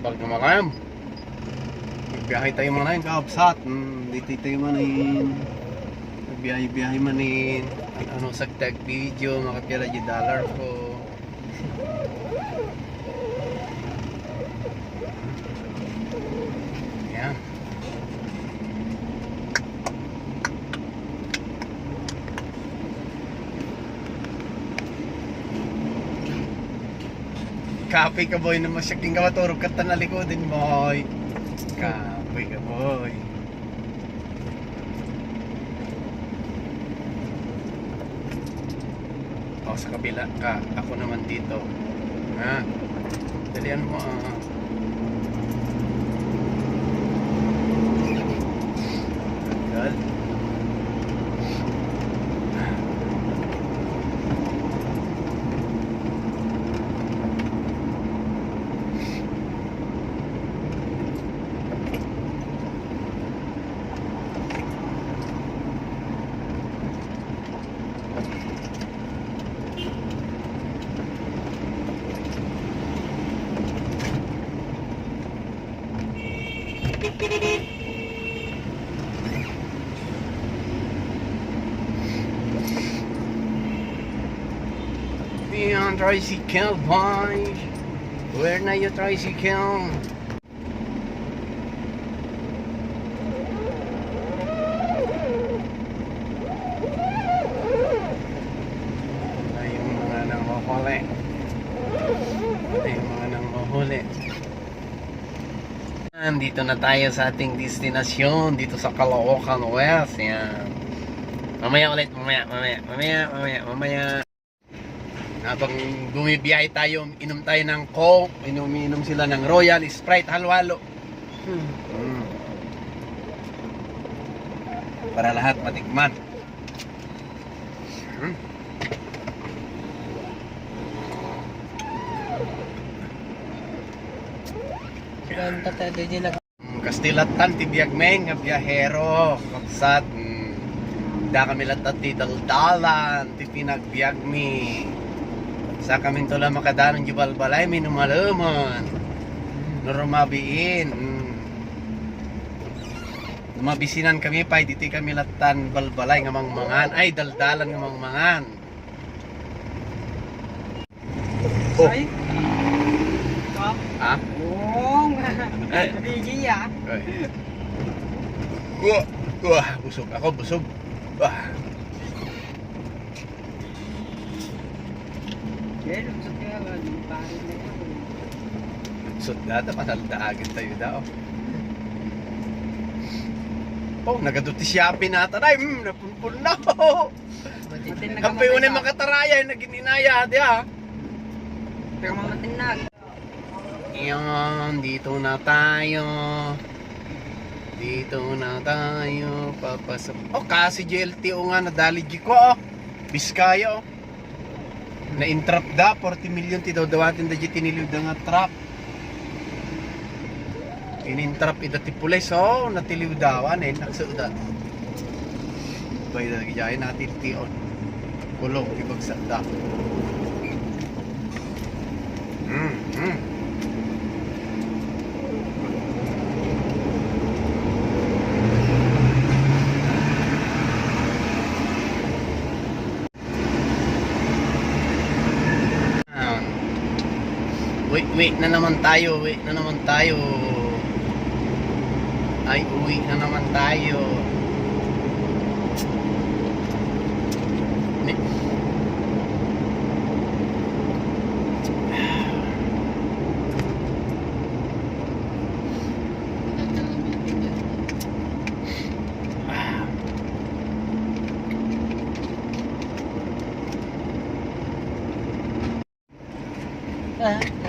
Pag malayam. Magbiyahe tayo manin kaabsat. Hmm, dito tayo manin. Magbiyahe-biyahe manin. Ano sa tag video, makapira di dollar ko. Yan. Kape ka boy na masyaking ka maturog ka tanalikodin boy. Kape ka boy. O sa kabila ka, ako naman dito. Ha? Dalian mo ah. Beyond tricycle boys. Where na yung tricycle? Na yung mga nanguhuli. Na yung. Nandito na tayo sa ating destinasyon dito sa Caloocan West. Yan. Mamaya ulit, mamaya, mamaya, mamaya, mamaya, mamaya. Habang bumibiyahe tayo, inom tayo ng Coke, inom-inom sila ng Royal, Sprite, halo-halo. Mm. Para lahat matikman. Mm. Kanta tayo din na Mm, Kastilatan, tibiyag men, nga biyahero, kaksat. Mm. Da kami latat ti daldalan, ti pinagbiag mi. Sa kami tula makadanon di balbalay, minumalaman. Nurumabiin. Mm. Lumabisinan kami pa, diti kami latan balbalay nga mangmangan. Ay, daldalan nga mangmangan. Oh. Ay! Ha? Oo nga! Bigi! Ay. Wah, wah, busog ako, busog. Wah. Lumusot kaya nga, di pare na yun. Sudada, panaldaagin tayo daw. Oh, nagaduti siya pinataray. Hmm, napunpun na. Matin na Kampay unay makataraya, naging inaya, di ha? Pero mamatin na. Yan, dito na tayo. Dito na tayo. Papasok. Oh, kasi JLTO nga, nadali ko, oh. Biskaya, oh. Na-intrap da, 40 million ti daw dawatin da di tinilid da nga trap. Inintrap ida ti pulis, oh. Natiliw dawan, eh. Naksuda. Bay da, gijay natin ti on. Kulong, ibagsak da. Mm, mm. Ah. Wait, wait na naman tayo, wait na naman tayo. Ay, uwi na naman tayo. Ah,